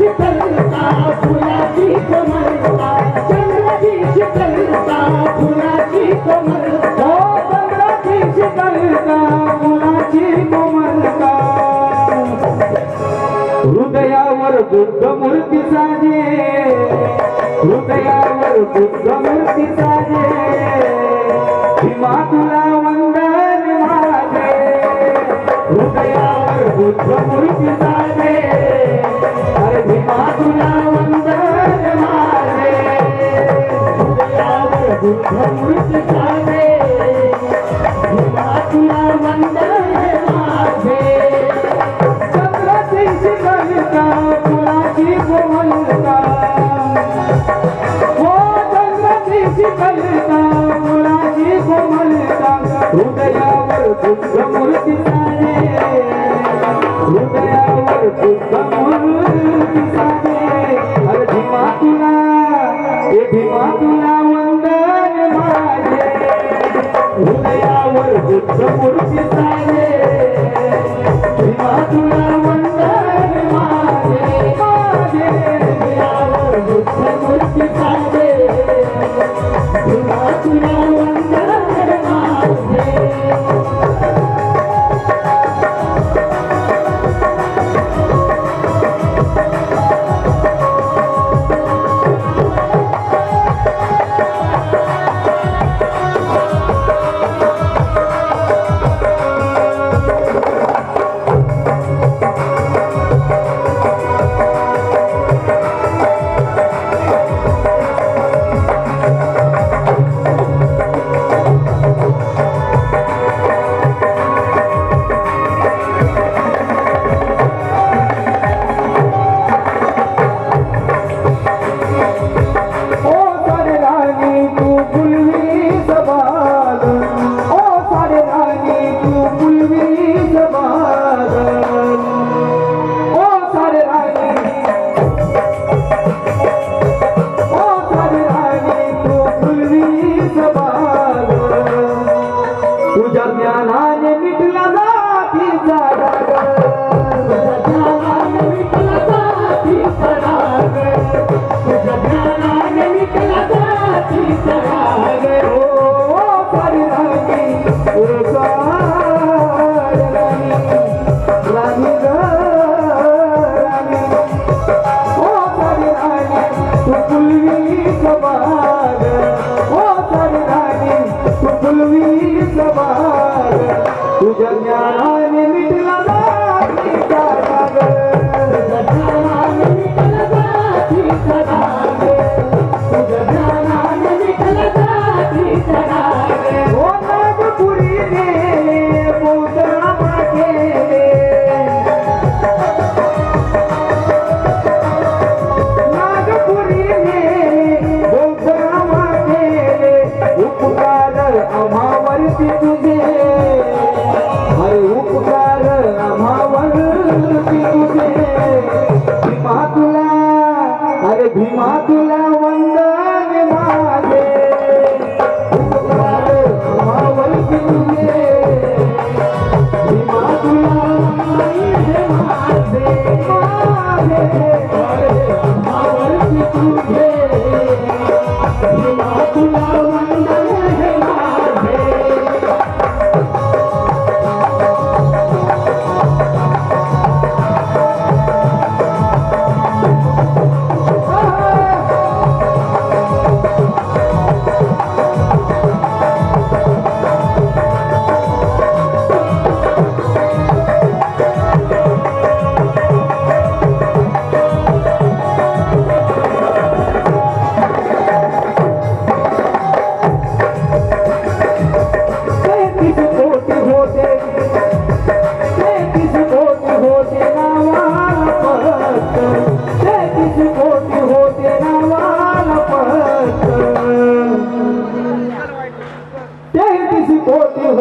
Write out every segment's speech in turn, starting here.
சித்தா हृदयावर बुद्ध मूर्ती सारे. हृदयावर बुद्ध मूर्ती सारे. अरे भीमा तुला हे भीमा तुला वंदन माझे हृदयावर बुद्ध मूर्ती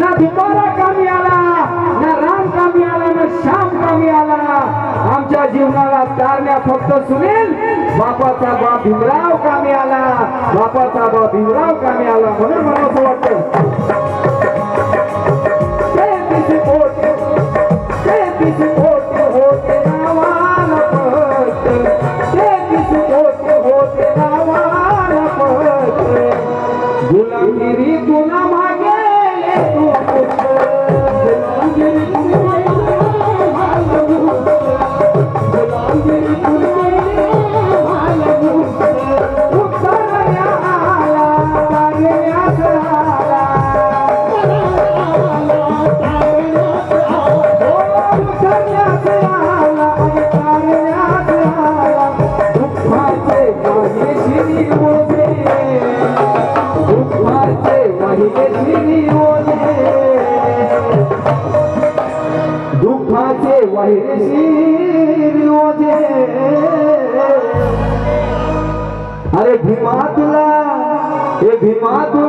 ना भिकारा कमी आला ना राम कमी आला ना श्याम कमी आला. आमच्या जीवनाला तारण्या फक्त सुनील बापाचा बा भीमराव कामी आला बापाचा बा भीमराव कामी आला म्हणून मला असं वाटतं भीमा तुला हे भीमा तुला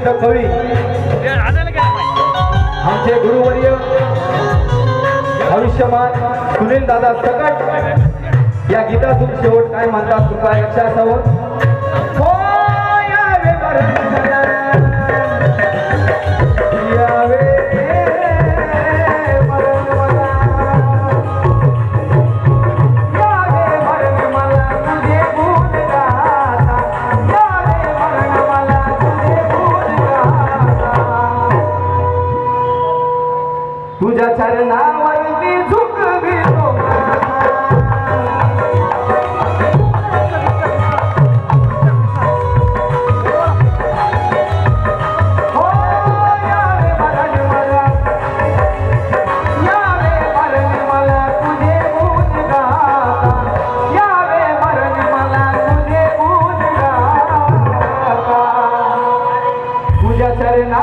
महाराष्ट्राचे कवी आमचे गुरुवर्य भविष्यमान सुनील दादा सकट या गीतातून शेवट काय म्हणतात कृपया लक्षात असावं ಹೆಸರಿನ